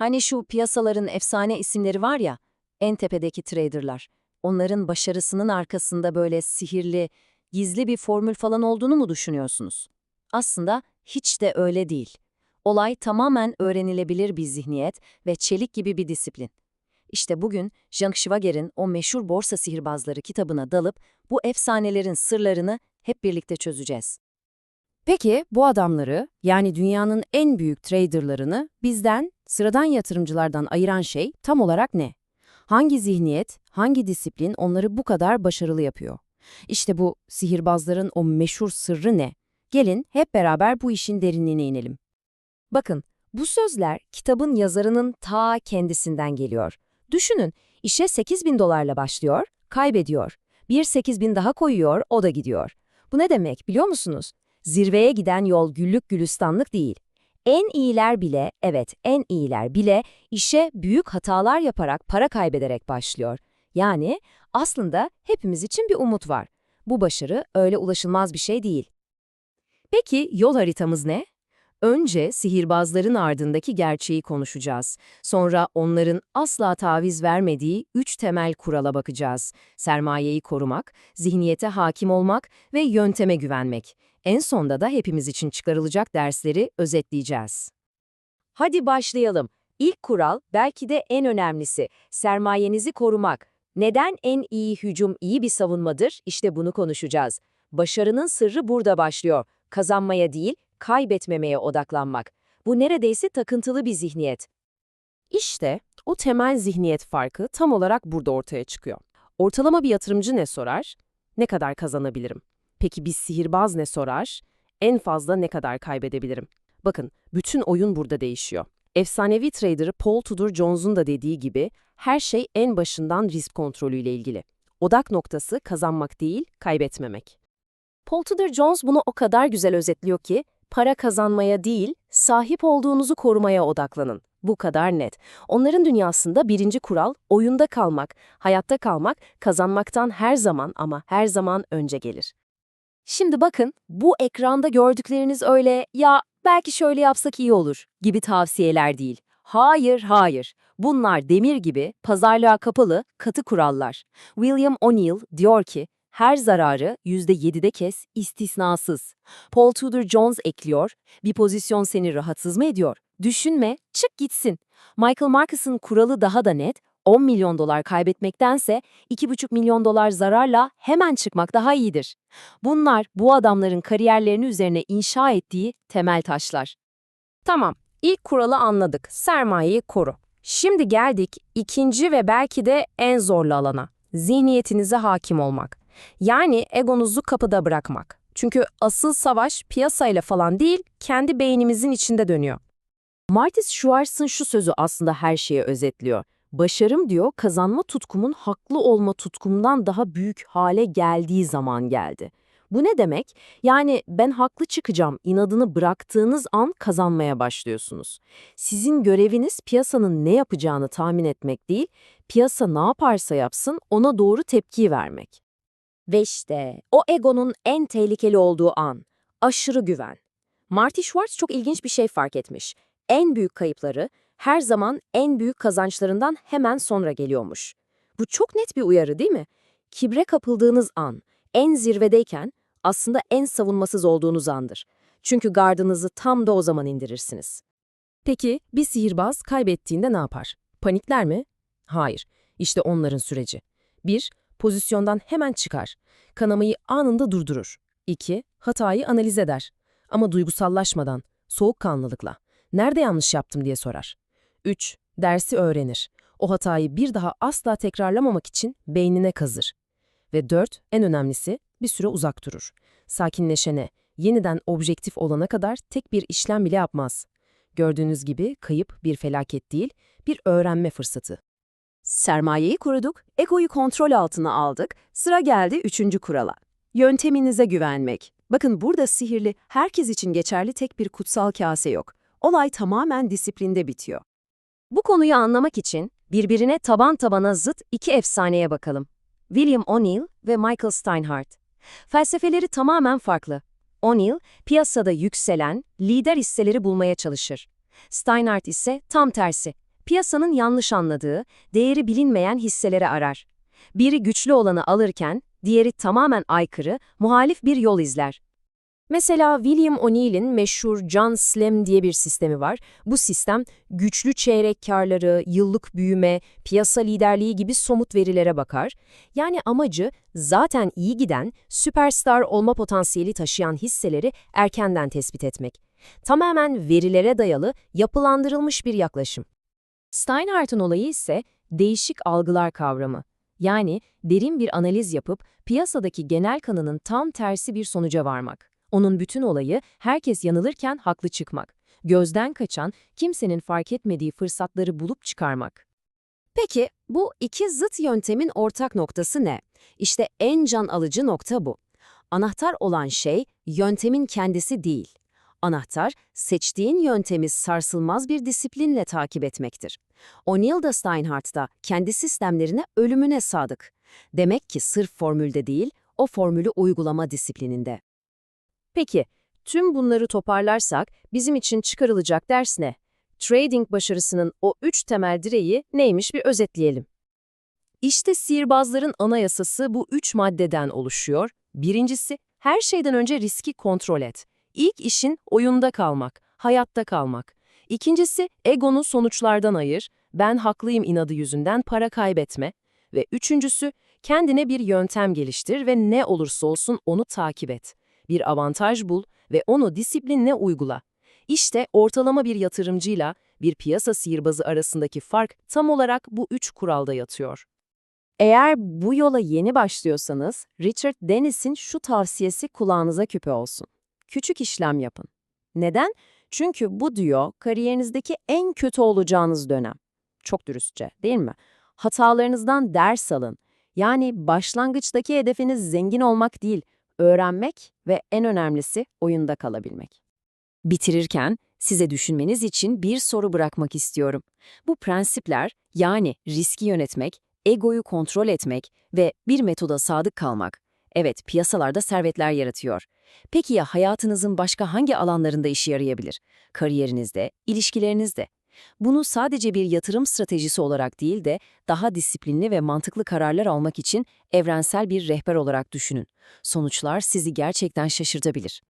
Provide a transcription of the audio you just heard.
Hani şu piyasaların efsane isimleri var ya, en tepedeki traderlar. Onların başarısının arkasında böyle sihirli, gizli bir formül falan olduğunu mu düşünüyorsunuz? Aslında hiç de öyle değil. Olay tamamen öğrenilebilir bir zihniyet ve çelik gibi bir disiplin. İşte bugün Zhang Schwager'in o meşhur Borsa Sihirbazları kitabına dalıp bu efsanelerin sırlarını hep birlikte çözeceğiz. Peki bu adamları, yani dünyanın en büyük traderlarını bizden, sıradan yatırımcılardan ayıran şey tam olarak ne? Hangi zihniyet, hangi disiplin onları bu kadar başarılı yapıyor? İşte bu sihirbazların o meşhur sırrı ne? Gelin hep beraber bu işin derinliğine inelim. Bakın, bu sözler kitabın yazarının ta kendisinden geliyor. Düşünün, işe 8 bin dolarla başlıyor, kaybediyor. Bir 8 bin daha koyuyor, o da gidiyor. Bu ne demek biliyor musunuz? Zirveye giden yol güllük gülistanlık değil. En iyiler bile, evet en iyiler bile işe büyük hatalar yaparak para kaybederek başlıyor. Yani aslında hepimiz için bir umut var. Bu başarı öyle ulaşılmaz bir şey değil. Peki yol haritamız ne? Önce sihirbazların ardındaki gerçeği konuşacağız. Sonra onların asla taviz vermediği üç temel kurala bakacağız. Sermayeyi korumak, zihniyete hakim olmak ve yönteme güvenmek. En sonda da hepimiz için çıkarılacak dersleri özetleyeceğiz. Hadi başlayalım. İlk kural belki de en önemlisi, sermayenizi korumak. Neden en iyi hücum iyi bir savunmadır? İşte bunu konuşacağız. Başarının sırrı burada başlıyor. Kazanmaya değil, kaybetmemeye odaklanmak. Bu neredeyse takıntılı bir zihniyet. İşte o temel zihniyet farkı tam olarak burada ortaya çıkıyor. Ortalama bir yatırımcı ne sorar? Ne kadar kazanabilirim? Peki bir sihirbaz ne sorar? En fazla ne kadar kaybedebilirim? Bakın, bütün oyun burada değişiyor. Efsanevi trader Paul Tudor Jones'un da dediği gibi her şey en başından risk kontrolüyle ilgili. Odak noktası kazanmak değil, kaybetmemek. Paul Tudor Jones bunu o kadar güzel özetliyor ki, para kazanmaya değil, sahip olduğunuzu korumaya odaklanın. Bu kadar net. Onların dünyasında birinci kural oyunda kalmak, hayatta kalmak, kazanmaktan her zaman ama her zaman önce gelir. Şimdi bakın, bu ekranda gördükleriniz öyle, ya belki şöyle yapsak iyi olur gibi tavsiyeler değil. Hayır, hayır. Bunlar demir gibi, pazarlığa kapalı, katı kurallar. William O'Neill diyor ki, her zararı %7'de kes, istisnasız. Paul Tudor Jones ekliyor, bir pozisyon seni rahatsız mı ediyor? Düşünme, çık gitsin. Michael Marcus'ın kuralı daha da net, 10 milyon dolar kaybetmektense 2,5 milyon dolar zararla hemen çıkmak daha iyidir. Bunlar bu adamların kariyerlerini üzerine inşa ettiği temel taşlar. Tamam, ilk kuralı anladık, sermayeyi koru. Şimdi geldik ikinci ve belki de en zorlu alana, zihniyetinize hakim olmak. Yani egonuzu kapıda bırakmak. Çünkü asıl savaş piyasayla falan değil, kendi beynimizin içinde dönüyor. Martis Schwarz'ın şu sözü aslında her şeyi özetliyor. Başarım diyor, kazanma tutkumun haklı olma tutkumdan daha büyük hale geldiği zaman geldi. Bu ne demek? Yani ben haklı çıkacağım inadını bıraktığınız an kazanmaya başlıyorsunuz. Sizin göreviniz piyasanın ne yapacağını tahmin etmek değil, piyasa ne yaparsa yapsın ona doğru tepki vermek. Ve işte o egonun en tehlikeli olduğu an, aşırı güven. Marty Schwartz çok ilginç bir şey fark etmiş. En büyük kayıpları her zaman en büyük kazançlarından hemen sonra geliyormuş. Bu çok net bir uyarı değil mi? Kibre kapıldığınız an, en zirvedeyken aslında en savunmasız olduğunuz andır. Çünkü gardınızı tam da o zaman indirirsiniz. Peki bir sihirbaz kaybettiğinde ne yapar? Panikler mi? Hayır. İşte onların süreci. 1. Pozisyondan hemen çıkar. Kanamayı anında durdurur. 2. Hatayı analiz eder. Ama duygusallaşmadan, soğukkanlılıkla. Nerede yanlış yaptım diye sorar. 3. Dersi öğrenir. O hatayı bir daha asla tekrarlamamak için beynine kazır. Ve 4. En önemlisi bir süre uzak durur. Sakinleşene, yeniden objektif olana kadar tek bir işlem bile yapmaz. Gördüğünüz gibi kayıp bir felaket değil, bir öğrenme fırsatı. Sermayeyi koruduk, egoyu kontrol altına aldık, sıra geldi üçüncü kurala. Yönteminize güvenmek. Bakın burada sihirli, herkes için geçerli tek bir kutsal kase yok. Olay tamamen disiplinde bitiyor. Bu konuyu anlamak için birbirine taban tabana zıt iki efsaneye bakalım. William O'Neill ve Michael Steinhardt. Felsefeleri tamamen farklı. O'Neill, piyasada yükselen, lider hisseleri bulmaya çalışır. Steinhardt ise tam tersi, piyasanın yanlış anladığı, değeri bilinmeyen hisseleri arar. Biri güçlü olanı alırken, diğeri tamamen aykırı, muhalif bir yol izler. Mesela William O'Neill'in meşhur John Slam diye bir sistemi var. Bu sistem güçlü çeyrek karları, yıllık büyüme, piyasa liderliği gibi somut verilere bakar. Yani amacı zaten iyi giden, süperstar olma potansiyeli taşıyan hisseleri erkenden tespit etmek. Tamamen verilere dayalı, yapılandırılmış bir yaklaşım. Steinhardt'ın olayı ise değişik algılar kavramı. Yani derin bir analiz yapıp piyasadaki genel kanının tam tersi bir sonuca varmak. Onun bütün olayı herkes yanılırken haklı çıkmak. Gözden kaçan, kimsenin fark etmediği fırsatları bulup çıkarmak. Peki bu iki zıt yöntemin ortak noktası ne? İşte en can alıcı nokta bu. Anahtar olan şey yöntemin kendisi değil. Anahtar, seçtiğin yöntemi sarsılmaz bir disiplinle takip etmektir. O'Neill da Steinhardt da kendi sistemlerine ölümüne sadık. Demek ki sırf formülde değil, o formülü uygulama disiplininde. Peki, tüm bunları toparlarsak bizim için çıkarılacak ders ne? Trading başarısının o üç temel direği neymiş bir özetleyelim. İşte sihirbazların anayasası bu üç maddeden oluşuyor. Birincisi, her şeyden önce riski kontrol et. İlk işin oyunda kalmak, hayatta kalmak. İkincisi, egonu sonuçlardan ayır, ben haklıyım inadı yüzünden para kaybetme. Ve üçüncüsü, kendine bir yöntem geliştir ve ne olursa olsun onu takip et. Bir avantaj bul ve onu disiplinle uygula. İşte ortalama bir yatırımcıyla bir piyasa sihirbazı arasındaki fark tam olarak bu üç kuralda yatıyor. Eğer bu yola yeni başlıyorsanız, Richard Dennis'in şu tavsiyesi kulağınıza küpe olsun. Küçük işlem yapın. Neden? Çünkü bu diyor kariyerinizdeki en kötü olacağınız dönem. Çok dürüstçe, değil mi? Hatalarınızdan ders alın. Yani başlangıçtaki hedefiniz zengin olmak değil, öğrenmek ve en önemlisi oyunda kalabilmek. Bitirirken size düşünmeniz için bir soru bırakmak istiyorum. Bu prensipler yani riski yönetmek, egoyu kontrol etmek ve bir metoda sadık kalmak. Evet, piyasalarda servetler yaratıyor. Peki ya hayatınızın başka hangi alanlarında işe yarayabilir? Kariyerinizde, ilişkilerinizde. Bunu sadece bir yatırım stratejisi olarak değil de daha disiplinli ve mantıklı kararlar almak için evrensel bir rehber olarak düşünün. Sonuçlar sizi gerçekten şaşırtabilir.